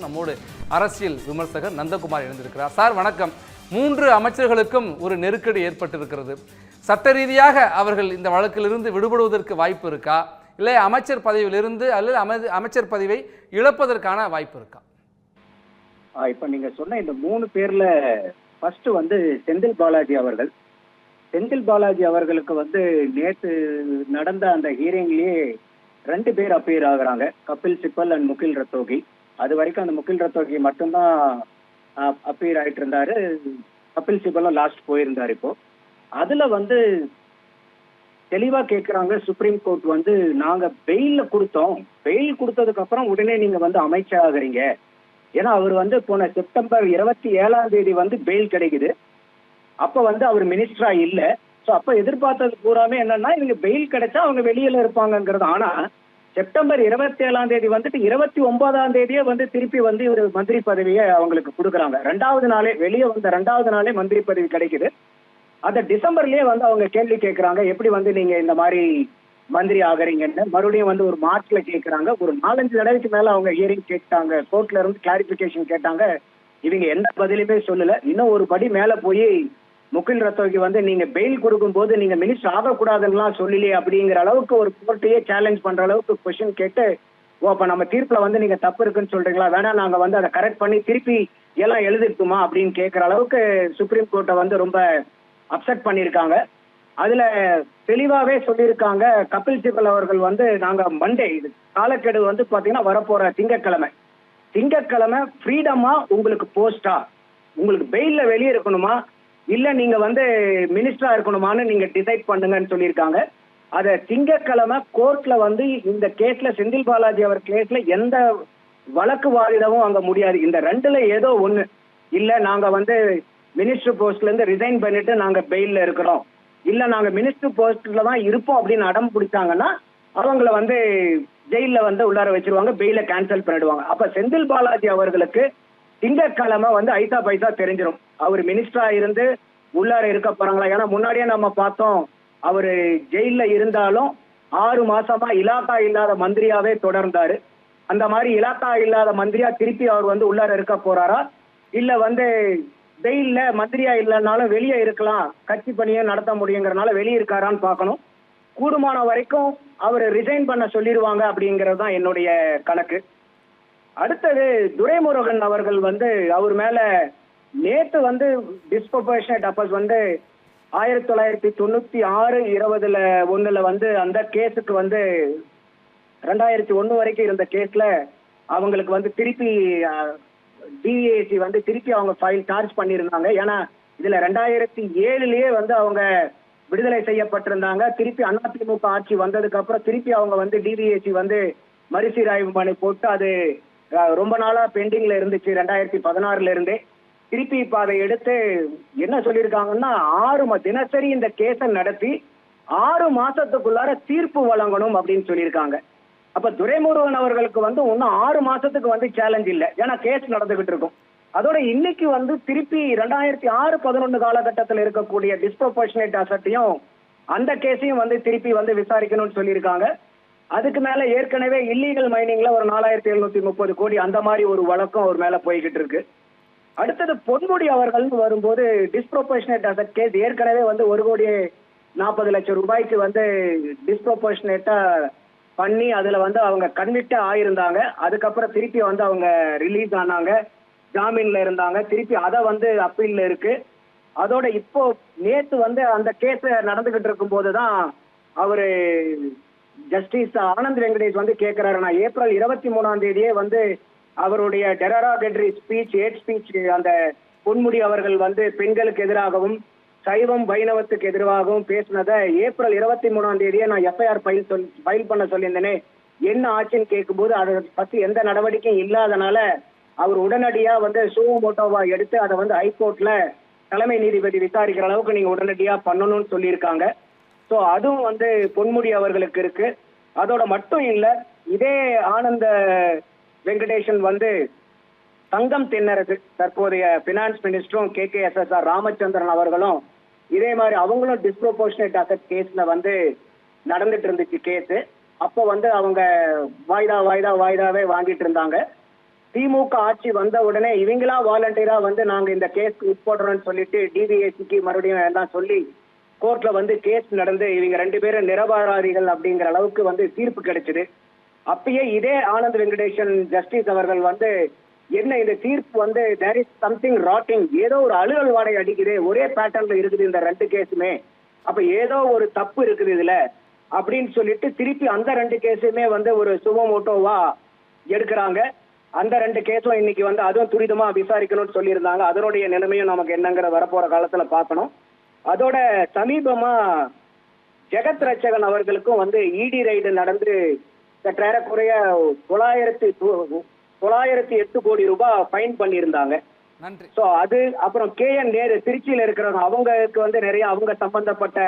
பேசும் நம்மோடு அரசியல் விமர்சகர் நந்தகுமார் எழுந்திருக்கிறார் சார் வணக்கம். மூன்று அமைச்சர்களுக்கும் ஒரு நெருக்கடி ஏற்பட்டிருக்கிறது. சட்ட ரீதியாக அவர்கள் இந்த வழக்கிலிருந்து விடுபடுவதற்கு வாய்ப்பு இருக்கா? இல்லை அமைச்சர் பதவியிலிருந்து அல்லது அமை- அமைச்சர் பதவியை இழப்பதற்கான வாய்ப்பு இருக்கா? இப்ப நீங்க சொன்ன இந்த மூணு பேர்ல ஃபர்ஸ்ட் வந்து செந்தில் பாலாஜி அவர்கள். செந்தில் பாலாஜி அவர்களுக்கு வந்து நேத்து நடந்த அந்த ஹியரிங்லயே ரெண்டு பேர் அப்பேர் ஆகுறாங்க. கபில் சிப்பல் அண்ட் முகில் ரத்தோகி. அது வரைக்கும் அந்த முகில் ரத்தோகி மட்டும்தான் அப்பியர் ஆயிட்டு இருந்தாரு. கபில் சிப்பலும் லாஸ்ட் போயிருந்தாரு இப்போ. அதுல வந்து தெளிவா கேட்கிறாங்க சுப்ரீம் கோர்ட் வந்து நாங்க பெயில்ல கொடுத்தோம். பெயில் கொடுத்ததுக்கு அப்புறம் உடனே நீங்க வந்து அமைச்சர் ஆகுறீங்க ஏன்னா அவர் வந்து போன செப்டம்பர் இருபத்தி ஏழாம் தேதி வந்து பெயில் கிடைக்குது. அப்ப வந்து அவர் மினிஸ்டரா இல்ல. சோ அப்ப எதிர்பார்த்தது பூராமே என்னன்னா இவங்க பெயில் கிடைச்சா அவங்க வெளியில இருப்பாங்கங்கிறது. ஆனா செப்டம்பர் இருபத்தி ஏழாம் தேதி வந்துட்டு இருபத்தி ஒன்பதாம் தேதியே வந்து திருப்பி வந்து இவர் மந்திரி பதவியை அவங்களுக்கு கொடுக்குறாங்க. ரெண்டாவது நாளே வெளியே வந்த ரெண்டாவது நாளே மந்திரி பதவி கிடைக்குது. அந்த டிசம்பர்லயே வந்து அவங்க கேள்வி கேட்கறாங்க எப்படி வந்து நீங்க இந்த மாதிரி மந்திரி ஆகுறீங்கன்னு. மறுபடியும் வந்து ஒரு மார்ச்ல கேட்கறாங்க ஒரு நாலஞ்சு தடவைக்கு மேல அவங்க ஹியரிங் கேட்டாங்க. கோர்ட்ல இருந்து கிளாரிபிகேஷன் கேட்டாங்க. இவங்க எந்த பதிலுமே சொல்லல. இன்னும் ஒரு படி மேல போய் முகில் ரத்தோகி வந்து நீங்க பெயில் கொடுக்கும் போது நீங்க மினிஸ்டர் ஆகக்கூடாதுன்னுலாம் சொல்லலையே அப்படிங்கிற அளவுக்கு ஒரு கோர்ட்டையே சேலஞ்ச் பண்ற அளவுக்கு கொஸ்டின் கேட்டு ஓ அப்ப நம்ம தீர்ப்புல வந்து நீங்க தப்பு இருக்குன்னு சொல்றீங்களா? வேணா நாங்க வந்து அதை கரெக்ட் பண்ணி திருப்பி எல்லாம் எழுதிருக்குமா? அப்படின்னு கேட்கிற அளவுக்கு சுப்ரீம் கோர்ட்டை வந்து ரொம்ப அப்செட் பண்ணியிருக்காங்க. அதுல தெளிவாவே சொல்லியிருக்காங்க கபில் சிபல் அவர்கள் வந்து நாங்க மண்டே இது காலக்கெடு வந்து பாத்தீங்கன்னா வரப்போற திங்கட்கிழமை. திங்கட்கிழமை ஃப்ரீடமா உங்களுக்கு போஸ்டா உங்களுக்கு பெயில்ல வெளியே இருக்கணுமா? இல்ல நீங்க வந்து மினிஸ்டரா இருக்கணுமான்னு நீங்க டிசைட் பண்ணுங்கன்னு சொல்லியிருக்காங்க. அத திங்கட்கிழமை கோர்ட்ல வந்து இந்த கேஸ்ல செந்தில் பாலாஜி அவர் கேஸ்ல எந்த வழக்கு வாதிடவும் அங்க முடியாது. இந்த ரெண்டுல ஏதோ ஒண்ணு. இல்ல நாங்க வந்து மினிஸ்டர் போஸ்ட்ல இருந்து ரிசைன் பண்ணிட்டு நாங்க பெயில்ல இருக்கிறோம். இல்ல நாங்க மினிஸ்டர் போஸ்ட்ல தான் இருப்போம் அப்படின்னு அடம் பிடிச்சாங்கன்னா அவங்கள வந்து ஜெயில வந்து உள்ளார வச்சிருவாங்க பெயில கேன்சல் பண்ணிடுவாங்க. அப்ப செந்தில் பாலாஜி அவர்களுக்கு திங்கட்கிழமை வந்து ஐசா பைசா தெரிஞ்சிடும் அவர் மினிஸ்டரா இருந்து உள்ளார இருக்க போறாங்களா? ஏன்னா முன்னாடியே நம்ம பார்த்தோம் அவர் ஜெயில இருந்தாலும் ஆறு மாசமா இலாக்கா இல்லாத மந்திரியாவே தொடர்ந்தாரு. அந்த மாதிரி இலாக்கா இல்லாத மந்திரியா திருப்பி அவர் வந்து உள்ளார இருக்க போறாரா? இல்ல வந்து ஜெயில மந்திரியா இல்லைனாலும் வெளியே இருக்கலாம் கட்சி பணியை நடத்த முடியுங்கிறனால வெளியே இருக்காரான்னு பார்க்கணும். கூடுமான வரைக்கும் அவர் ரிசைன் பண்ண சொல்லிடுவாங்க அப்படிங்கிறது தான் என்னுடைய கணக்கு. அடுத்தது துரைமுருகன் அவர்கள் வந்து அவர் மேல நேற்று வந்து டிஸ்ப்ரொபோர்ஷனேட் அப்பஸ் வந்து ஆயிரத்தி தொள்ளாயிரத்தி தொண்ணூத்தி ஆறு இருபதுல ஒண்ணுல வந்து அந்த கேஸுக்கு வந்து ரெண்டாயிரத்தி ஒண்ணு வரைக்கும் இருந்த கேஸ்ல அவங்களுக்கு வந்து திருப்பி டிஏசி வந்து திருப்பி அவங்க ஃபைல் சார்ஜ் பண்ணியிருந்தாங்க. ஏன்னா இதுல ரெண்டாயிரத்தி ஏழுலயே வந்து அவங்க விடுதலை செய்யப்பட்டிருந்தாங்க. திருப்பி அதிமுக ஆட்சி வந்ததுக்கு அப்புறம் திருப்பி அவங்க வந்து டிவிஏசி வந்து மறுசீராய்வு மனு போட்டு அது ரொம்ப நாளா பெண்டிங்ல இருந்துச்சு. ரெண்டாயிரத்தி பதினாறுல இருந்தே. திருப்பி இப்ப அதை எடுத்து என்ன சொல்லியிருக்காங்கன்னா ஆறு தினசரி இந்த கேஸை நடத்தி ஆறு மாசத்துக்குள்ளார தீர்ப்பு வழங்கணும் அப்படின்னு சொல்லியிருக்காங்க. அப்ப துரைமுருகன் அவர்களுக்கு வந்து இன்னும் ஆறு மாசத்துக்கு வந்து சேலஞ்ச் இல்லை. ஏன்னா கேஸ் நடந்துகிட்டு இருக்கும். அதோட இன்னைக்கு வந்து திருப்பி ரெண்டாயிரத்தி ஆறு பதினொன்று காலகட்டத்தில் இருக்கக்கூடிய டிஸ்ப்ரொபோர்ஷனேட் அசட்டையும் அந்த கேஸையும் வந்து திருப்பி வந்து விசாரிக்கணும்னு சொல்லியிருக்காங்க. அதுக்கு மேல ஏற்கனவே இல்லீகல் மைனிங்ல ஒரு நாலாயிரத்தி எழுநூத்தி முப்பது கோடி அந்த மாதிரி ஒரு வழக்கம் அவர் மேல போய்கிட்டு இருக்கு. அடுத்தது பொன்முடி அவர்கள் வரும்போது டிஸ்ப்ரொபோர்ஷனேட் அசட் கேஸ் ஏற்கனவே வந்து ஒரு கோடி நாற்பது லட்சம் ரூபாய்க்கு வந்து டிஸ்ப்ரொபோர்ஷனேட்டா பண்ணி அதுல வந்து அவங்க கன்விக்டா ஆயிருந்தாங்க. அதுக்கப்புறம் திருப்பி வந்து அவங்க ரிலீஸ் ஆனாங்க. ஜாமீன்ல இருந்தாங்க. திருப்பி அதை வந்து அப்பீல்ல இருக்கு. அதோட இப்போ நேத்து வந்து அந்த கேஸ் நடந்துகிட்டு இருக்கும் போதுதான் அவரு ஜஸ்டிஸ் ஆனந்த் வெங்கடேஷ் வந்து கேட்கிறாரு நான் ஏப்ரல் இருபத்தி மூணாம் தேதியே வந்து அவருடைய டெரராகட்ரி ஸ்பீச் ஏட் ஸ்பீச் அந்த பொன்முடி அவர்கள் வந்து பெண்களுக்கு எதிராகவும் சைவம் வைணவத்துக்கு எதிராகவும் பேசினதை ஏப்ரல் இருபத்தி மூணாம் தேதியே நான் எஃப்ஐஆர் ஃபைல் சொல் ஃபைல் பண்ண சொல்லியிருந்தேனே. என்ன ஆச்சுன்னு கேட்கும்போது அதை பத்தி எந்த நடவடிக்கையும் இல்லாதனால அவர் உடனடியா வந்து சுவமோட்டோவா எடுத்து அதை வந்து ஹைகோர்ட்ல தலைமை நீதிபதி விசாரிக்கிற அளவுக்கு நீங்க உடனடியா பண்ணணும்னு சொல்லியிருக்காங்க. ஸோ அதுவும் வந்து பொன்முடி அவர்களுக்கு இருக்கு. அதோட மட்டும் இல்லை இதே ஆனந்த வெங்கடேஷன் வந்து தங்கம் தின்னரசு தற்போதைய finance மினிஸ்டரும் K K S S R Ramachandran அவர்களும் இதே மாதிரி அவங்களும் டிஸ்ப்ரோபோர்ஷனேட் அசட் கேஸ்ல வந்து நடந்துட்டு இருந்துச்சு கேஸ் அப்போ வந்து அவங்க வாய்தா வாய்தா வாய்தாவே வாங்கிட்டு இருந்தாங்க. திமுக ஆட்சி வந்த உடனே இவங்களா வாலண்டியரா வந்து நாங்க இந்த கேஸ் உட்படுறோம்னு சொல்லிட்டு டிவிஎஸ்சிக்கு மறுபடியும் எல்லாம் சொல்லி கோர்ட்ல வந்து கேஸ் நடந்து இவங்க ரெண்டு பேரும் நிரபராதிகள் அப்படிங்கிற அளவுக்கு வந்து தீர்ப்பு கிடைச்சது. அப்பயே இதே ஆனந்த் வெங்கடேஷன் ஜஸ்டிஸ் அவர்கள் வந்து என்ன இந்த தீர்ப்பு வந்து தேர் இஸ் சம்திங் ராட்டிங் ஏதோ ஒரு அலுவல் வாடகை அடிக்குது ஒரே பேட்டர்ன்ல இருக்குது இந்த ரெண்டு கேஸுமே அப்ப ஏதோ ஒரு தப்பு இருக்குது இதுல அப்படின்னு சொல்லிட்டு திருப்பி அந்த ரெண்டு கேஸுமே வந்து ஒரு சுமமோட்டோவா எடுக்கிறாங்க. அந்த ரெண்டு கேஸும் இன்னைக்கு வந்து அதுவும் துரிதமா விசாரிக்கணும்னு சொல்லியிருந்தாங்க. அதனுடைய நிலைமையும் நமக்கு என்னங்கிற வரப்போற காலத்துல பார்க்கணும். அதோட சமீபமா ஜெகத் ரட்சகன் அவர்களுக்கும் வந்து இடி ரைடு நடந்து சற்றேறக்குறைய தொள்ளாயிரத்தி தொள்ளாயிரத்தி எட்டு கோடி ரூபாய் ஃபைன் பண்ணியிருந்தாங்க. நன்றி. சோ அது அப்புறம் கே என் நேரு திருச்சியில இருக்கிறவங்க அவங்களுக்கு வந்து நிறைய அவங்க சம்பந்தப்பட்ட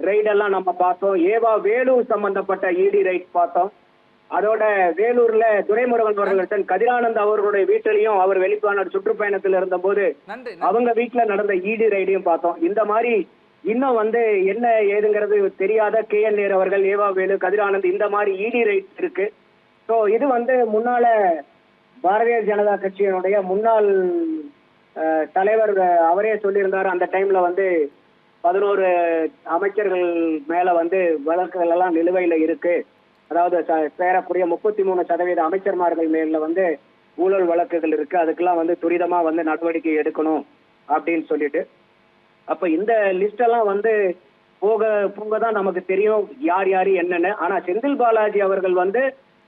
ரைட் எல்லாம் நம்ம பார்த்தோம். ஏவா வேலூர் சம்பந்தப்பட்ட இடி ரைட் பார்த்தோம். அதோட வேலூர்ல துரைமுருகன் அவர்கள் கதிரானந்த் அவர்களுடைய வீட்டிலையும் அவர் வெளிப்பான சுற்றுப்பயணத்தில் இருந்தபோது நன்றி அவங்க வீட்டுல நடந்த ஈடி ரைடையும் பார்த்தோம். இந்த மாதிரி இன்னும் வந்து என்ன ஏதுங்கிறது தெரியாத கே என் நேர் அவர்கள் ஏவா வேலு கதிரானந்த் இந்த மாதிரி இடி ரைட் இருக்கு. ஸோ இது வந்து முன்னால பாரதிய ஜனதா கட்சியினுடைய முன்னாள் தலைவர் அவரே சொல்லியிருந்தார். அந்த டைம்ல வந்து பதினோரு அமைச்சர்கள் மேல வந்து வழக்குகள் எல்லாம் நிலுவையில இருக்கு. அதாவது ச- முப்பத்தி மூணு சதவீத அமைச்சர்மார்கள் மேல வந்து ஊழல் வழக்குகள் இருக்கு. அதுக்கெல்லாம் வந்து துரிதமா வந்து நடவடிக்கை எடுக்கணும் அப்படின்னு சொல்லிட்டு. அப்ப இந்த லிஸ்ட் எல்லாம் வந்து போக போக தான் நமக்கு தெரியும் யார் யாரு என்னன்னு. ஆனா செந்தில் பாலாஜி அவர்கள் வந்து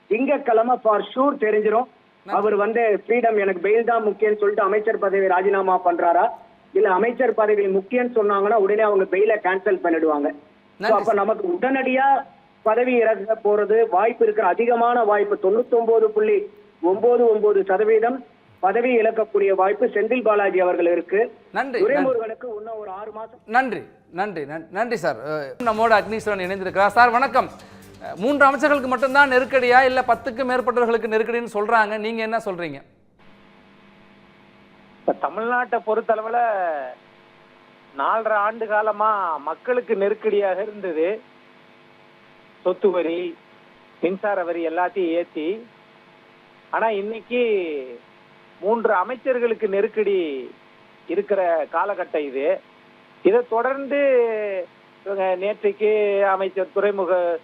திங்கட்கிழமை ஃபார் ஷூர் தெரிஞ்சிரும். அவர் வந்து ஃப்ரீடம் எனக்கு பெயில் தான் முக்கியம்னு சொல்லிட்டு அமைச்சர் பதவி ராஜினாமா பண்றாரா? இல்ல அமைச்சர் பதவி முக்கியம்னு சொன்னாங்கன்னா உடனே அவங்க பெயில கேன்சல் பண்ணிடுவாங்க. அப்ப நமக்கு உடனடியா பதவி இறக்க போறது வாய்ப்பு இருக்கிற அதிகமான வாய்ப்பு தொண்ணூத்தி ஒன்பது புள்ளி ஒன்பது ஒன்பது சதவீதம். பதவி இழக்கக்கூடிய வாய்ப்பு செந்தில் பாலாஜி அவர்கள் இருக்கு. நன்றி துரைமுருகனுக்கு இன்னும் ஒரு ஆறு மாசம். நன்றி நன்றி நன்- நன்றி சார். நம்மோட அக்னீஸ்வரன் இணைந்திருக்கிறார். சார் வணக்கம். மூன்று அமைச்சர்களுக்கு மட்டும்தான் நெருக்கடியா இல்ல பத்துக்கு மேற்பட்டவர்களுக்கு நெருக்கடின்னு சொல்றாங்க. நீங்க என்ன சொல்றீங்க? இப்ப தமிழ்நாட்டை பொறுத்தளவுல நாலரை ஆண்டு காலமா மக்களுக்கு நெருக்கடியாக இருந்தது. சொத்து வரி மின்சார வரி எல்லாத்தையும் ஏத்தி. ஆனா இன்னைக்கு மூன்று அமைச்சர்களுக்கு நெருக்கடி இருக்கிற காலகட்டம் இது. இதை தொடர்ந்து நேற்றைக்கு அமைச்சர் துறைமுக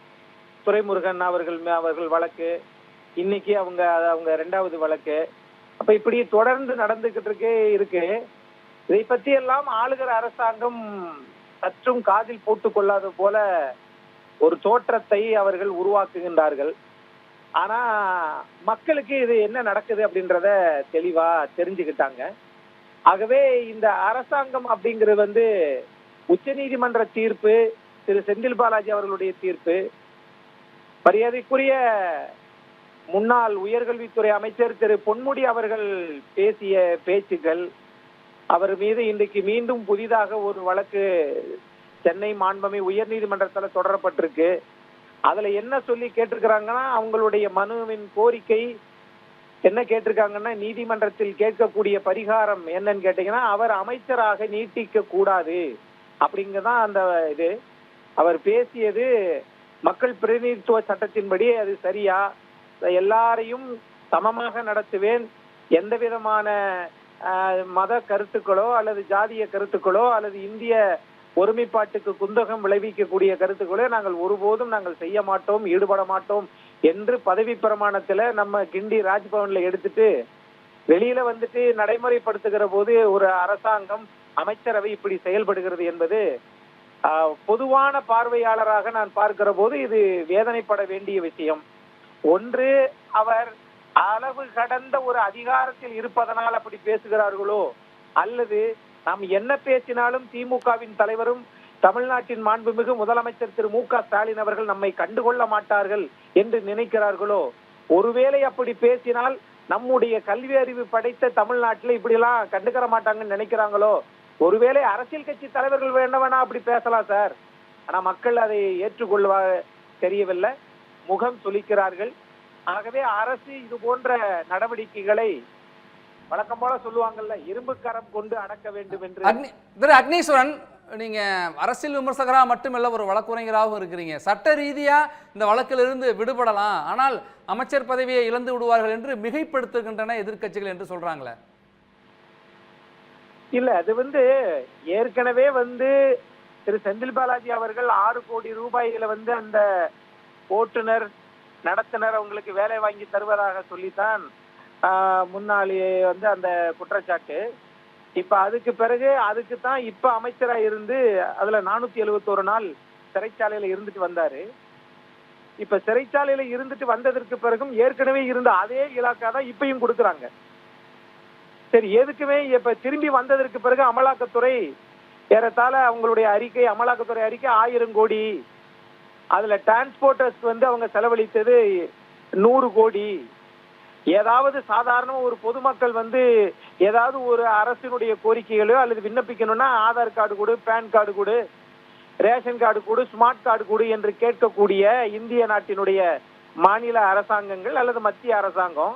துரைமுருகன் அவர்கள் அவர்கள் வழக்கு இன்னைக்கு அவங்க அவங்க ரெண்டாவது வழக்கு. அப்ப இப்படி தொடர்ந்து நடந்துகிட்டு இருக்கே இருக்கு. இதை பத்தி எல்லாம் ஆளுகிற அரசாங்கம் சற்றும் காதில் போட்டுக் கொள்ளாத போல ஒரு தோற்றத்தை அவர்கள் உருவாக்குகின்றார்கள். ஆனா மக்களுக்கு இது என்ன நடக்குது அப்படின்றத தெளிவா தெரிஞ்சுக்கிட்டாங்க. ஆகவே இந்த அரசாங்கம் அப்படிங்கிறது வந்து உச்சநீதிமன்ற தீர்ப்பு திரு செந்தில் பாலாஜி அவர்களுடைய தீர்ப்பு மரியாதைக்குரிய முன்னாள் உயர்கல்வித்துறை அமைச்சர் திரு பொன்முடி அவர்கள் பேசிய பேச்சுகள் அவர் மீது இன்றைக்கு மீண்டும் புதிதாக ஒரு வழக்கு சென்னை மாண்பமை உயர்நீதிமன்றத்தில் தொடரப்பட்டிருக்கு. அதுல என்ன சொல்லி கேட்டிருக்கிறாங்கன்னா அவங்களுடைய மனுவின் கோரிக்கை என்ன கேட்டிருக்காங்கன்னா நீதிமன்றத்தில் கேட்கக்கூடிய பரிகாரம் என்னன்னு கேட்டீங்கன்னா அவர் அமைச்சராக நீட்டிக்க கூடாது அப்படிங்கதான் அந்த இது. அவர் பேசியது மக்கள் பிரதிநிதித்துவ சட்டத்தின்படி அது சரியா? எல்லாரையும் சமமாக நடத்துவேன். எந்த விதமான மத கருத்துக்களோ அல்லது ஜாதிய கருத்துக்களோ அல்லது இந்திய ஒருமைப்பாட்டுக்கு குந்தகம் விளைவிக்கக்கூடிய கருத்துக்களை நாங்கள் ஒருபோதும் நாங்கள் செய்ய மாட்டோம் ஈடுபட மாட்டோம் என்று பதவி பிரமாணத்துல நம்ம கிண்டி ராஜ்பவன்ல எடுத்துட்டு வெளியில வந்துட்டு நடைமுறைப்படுத்துகிற போது ஒரு அரசாங்கம் அமைச்சரவை இப்படி செயல்படுகிறது என்பது பொதுவான பார்வையாளராக நான் பார்க்கிற போது இது வேதனைப்பட வேண்டிய விஷயம். ஒன்று அவர் அளவு கடந்த ஒரு அதிகாரத்தில் இருப்பதனால் அப்படி பேசுகிறார்களோ அல்லது நாம் என்ன பேசினாலும் திமுகவின் தலைவரும் தமிழ்நாட்டின் மாண்புமிகு முதலமைச்சர் திரு மு க ஸ்டாலின் அவர்கள் நம்மை கண்டுகொள்ள மாட்டார்கள் என்று நினைக்கிறார்களோ? ஒருவேளை அப்படி பேசினால் நம்முடைய கல்வி அறிவு படைத்த தமிழ்நாட்டில் இப்படிலாம் கண்டுக்கிற மாட்டாங்கன்னு நினைக்கிறாங்களோ? ஒருவேளை அரசியல் கட்சி தலைவர்கள் என்ன வேணா அப்படி பேசலாம் சார். ஆனா மக்கள் அதை ஏற்றுக்கொள்வா தெரியவில்லை. முகம் சுளிக்கிறார்கள். ஆகவே அரசு இது போன்ற நடவடிக்கைகளை வழக்கம் போல சொல்லுவாங்கல்ல இரும்பு கரம் கொண்டு அடக்க வேண்டும் என்று. அக்னி அக்னீஸ்வரன். நீங்க அரசியல் விமர்சகராக மட்டுமல்ல ஒரு வழக்குரைஞராகவும் இருக்கிறீங்க. சட்ட ரீதியா இந்த வழக்கிலிருந்து விடுபடலாம். ஆனால் அமைச்சர் பதவியை இழந்து விடுவார்கள் என்று மிகைப்படுத்துகின்றன எதிர்க்கட்சிகள் என்று சொல்றாங்களே. இல்ல அது வந்து ஏற்கனவே வந்து திரு செந்தில் பாலாஜி அவர்கள் ஆறு கோடி ரூபாய்களை வந்து அந்த ஓட்டுநர் நடத்துனர் அவங்களுக்கு வேலை வாங்கி தருவதாக சொல்லித்தான் முன்னாள் வந்து அந்த குற்றச்சாட்டு. இப்ப அதுக்கு பிறகு அதுக்கு தான் இப்ப அமைச்சரா இருந்து அதுல நானூத்தி எழுபத்தோரு நாள் சிறைச்சாலையில இருந்துட்டு வந்தாரு. இப்ப சிறைச்சாலையில இருந்துட்டு வந்ததற்கு பிறகும் ஏற்கனவே இருந்த அதே இலாக்கா தான் இப்பயும் கொடுக்குறாங்க. சரி எதுக்குமே இப்ப திரும்பி வந்ததற்கு பிறகு அமலாக்கத்துறை ஏறத்தாழ அவங்களுடைய அறிக்கை அமலாக்கத்துறை அறிக்கை ஆயிரம் கோடி. அதுல டிரான்ஸ்போர்ட்டர்ஸ் வந்து அவங்க செலவழித்தது நூறு கோடி. ஏதாவது சாதாரண ஒரு பொதுமக்கள் வந்து ஏதாவது ஒரு அரசினுடைய கோரிக்கைகளோ அல்லது விண்ணப்பிக்கணும்னா ஆதார் கார்டு கொடு பேன் கார்டு கொடு ரேஷன் கார்டு கொடு ஸ்மார்ட் கார்டு கொடு என்று கேட்கக்கூடிய இந்திய நாட்டினுடைய மாநில அரசாங்கங்கள் அல்லது மத்திய அரசாங்கம்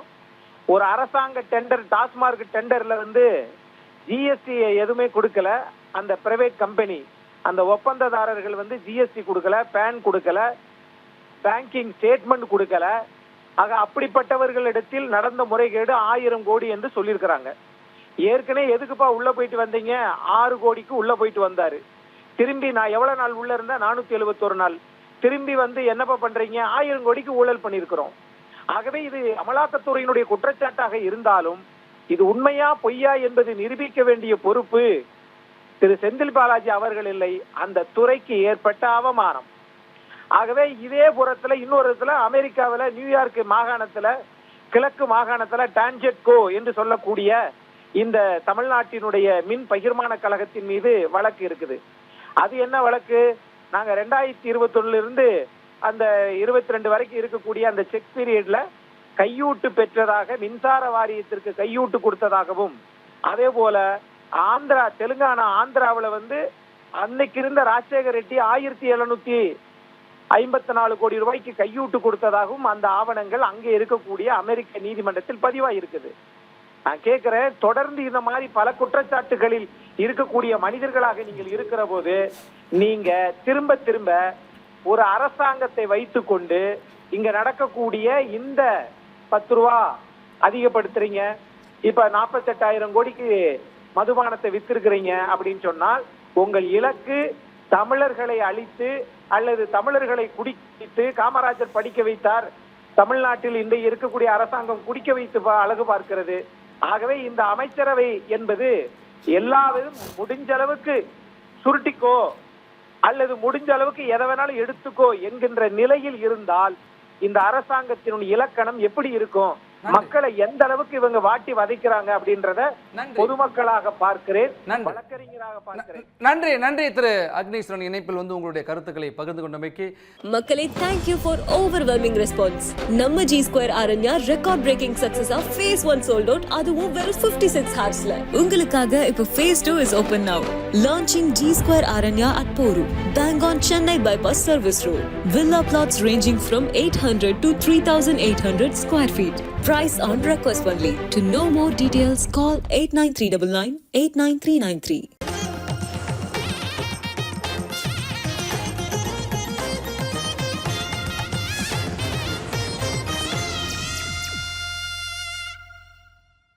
ஒரு அரசாங்க டெண்டர் டாஸ்மார்க் டெண்டர்ல வந்து ஜிஎஸ்டி எதுவுமே கொடுக்கல. அந்த பிரைவேட் கம்பெனி அந்த ஒப்பந்ததாரர்கள் வந்து ஜிஎஸ்டி கொடுக்கல பேன் கொடுக்கல பேங்கிங் ஸ்டேட்மெண்ட் கொடுக்கல. ஆக அப்படிப்பட்டவர்களிடத்தில் நடந்த முறைகேடு ஆயிரம் கோடி என்று சொல்லியிருக்கிறாங்க. ஏற்கனவே எதுக்குப்பா உள்ள போயிட்டு வந்தீங்க? ஆறு கோடிக்கு உள்ள போயிட்டு வந்தாரு. திரும்பி நான் எவ்வளவு நாள் உள்ள இருந்தா நானூத்தி எழுபத்தொரு நாள். திரும்பி வந்து என்னப்பா பண்றீங்க? ஆயிரம் கோடிக்கு ஊழல் பண்ணியிருக்கிறோம். ஆகவே இது அமலாக்கத்துறையினுடைய குற்றச்சாட்டாக இருந்தாலும் இது உண்மையா பொய்யா என்பது நிரூபிக்க வேண்டிய பொறுப்பு திரு செந்தில் பாலாஜி அவர்கள் இல்லை. அந்த துறைக்கு ஏற்பட்ட அவமானம். ஆகவே இதே புறத்துல இன்னொரு இடத்துல அமெரிக்காவில் நியூயார்க் மாகாணத்துல கிழக்கு மாகாணத்துல டான்ஜெட்கோ என்று சொல்லக்கூடிய இந்த தமிழ்நாட்டினுடைய மின் பகிர்மான கழகத்தின் மீது வழக்கு இருக்குது. அது என்ன வழக்கு? நாங்க ரெண்டாயிரத்தி இருபத்தொன்னுல இருந்து அந்த இருபத்தி ரெண்டு வரைக்கும் இருக்கக்கூடிய அந்த செக் பீரியட்ல கையூட்டு பெற்றதாக மின்சார வாரியத்திற்கு கையூட்டு கொடுத்ததாகவும் அதே போல ஆந்திரா தெலுங்கானா ஆந்திராவில் வந்து அன்னைக்கு இருந்த ராஜசேகர் ரெட்டி ஆயிரத்தி எழுநூத்தி ஐம்பத்தி நாலு கோடி ரூபாய்க்கு கையூட்டு கொடுத்ததாகவும் அந்த ஆவணங்கள் அங்கே இருக்கக்கூடிய அமெரிக்க நீதிமன்றத்தில் பதிவாயிருக்குது. நான் கேட்கிறேன் தொடர்ந்து இந்த மாதிரி பல குற்றச்சாட்டுகளில் இருக்கக்கூடிய மனிதர்களாக நீங்கள் இருக்கிற போது நீங்க திரும்ப திரும்ப ஒரு அரசாங்கத்தை வைத்துக்கொண்டு இங்க நடக்கக்கூடிய இந்த பத்து ரூபா அதிகப்படுத்துறீங்க. இப்ப நாற்பத்தெட்டாயிரம் கோடிக்கு மதுபானத்தை வித்திருக்கிறீங்க அப்படின்னு சொன்னால் உங்கள் இலக்கு தமிழர்களை அழித்து அல்லது தமிழர்களை குடித்து காமராஜர் படிக்க வைத்தார். தமிழ்நாட்டில் இன்றைய இருக்கக்கூடிய அரசாங்கம் குடிக்க வைத்து பா- அழகு பார்க்கிறது. ஆகவே இந்த அமைச்சரவை என்பது எல்லாரும் முடிஞ்ச அளவுக்கு சுருட்டிக்கோ அல்லது முடிஞ்ச அளவுக்கு எதை வேணாலும் எடுத்துக்கோ என்கின்ற நிலையில் இருந்தால் இந்த அரசாங்கத்தினுடைய இலக்கணம் எப்படி இருக்கும்? மக்களை எந்த அளவுக்கு இவங்க வாட்டி வதைக்கிறாங்க அப்படின்றத பொதுமக்களாக பார்க்கிறேன் நன்றி. நன்றி நன்றி திரு அக்னீஸ்வரன் இணைப்பில் வந்து உங்களுடைய கருத்துக்களை பகிர்ந்து கொண்டமைக்கு மக்களே thank you for overwhelming response நம்ம G square Aranya record breaking சக்சஸா phase one sold out அதுவும் வெறும் 56 சிக்ஸ் ஹார்ஸ்ல உங்களுக்காக இப்போ phase two is open now launching G square Aranya at bore bang on Chennai bypass service road villa plots ranging from 800 to 3800 square feet. Price on request only. To know more details call 89399 89393